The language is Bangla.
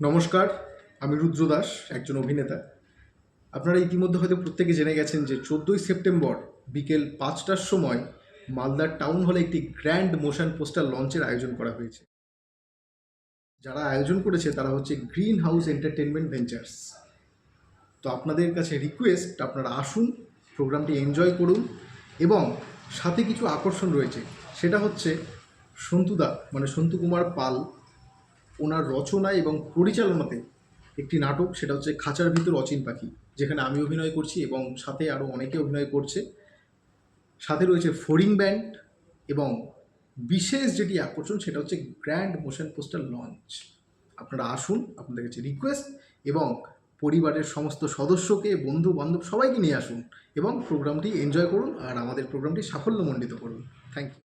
নমস্কার, আমি রুদ্র দাস, একজন অভিনেতা। আপনারা ইতিমধ্যে হয়তো প্রত্যেকে জেনে গেছেন যে চোদ্দোই সেপ্টেম্বর বিকেল পাঁচটার সময় মালদার টাউন হলে একটি গ্র্যান্ড মোশন পোস্টার লঞ্চের আয়োজন করা হয়েছে। যারা আয়োজন করেছে তারা হচ্ছে গ্রিন হাউস এন্টারটেনমেন্ট ভেঞ্চার্স। তো আপনাদের কাছে রিকোয়েস্ট, আপনারা আসুন, প্রোগ্রামটি এনজয় করুন এবং সাথে কিছু আকর্ষণ রয়েছে। সেটা হচ্ছে সন্তুদা মানে সন্তু কুমার পাল ওনার রচনা এবং পরিচালনাতে একটি নাটক, সেটা হচ্ছে খাঁচার ভিতর অচিন পাখি, যেখানে আমি অভিনয় করছি এবং সাথে আরও অনেকে অভিনয় করছে। সাথে রয়েছে ফোরিং ব্যান্ড এবং বিশেষ যেটি আকর্ষণ, সেটা হচ্ছে গ্র্যান্ড মোশন পোস্টার লঞ্চ। আপনারা আসুন, আপনাদের কাছে রিকোয়েস্ট এবং পরিবারের সমস্ত সদস্যকে বন্ধু বান্ধব সবাইকে নিয়ে আসুন এবং প্রোগ্রামটি এনজয় করুন আর আমাদের প্রোগ্রামটি সাফল্যমণ্ডিত করুন। Thank you.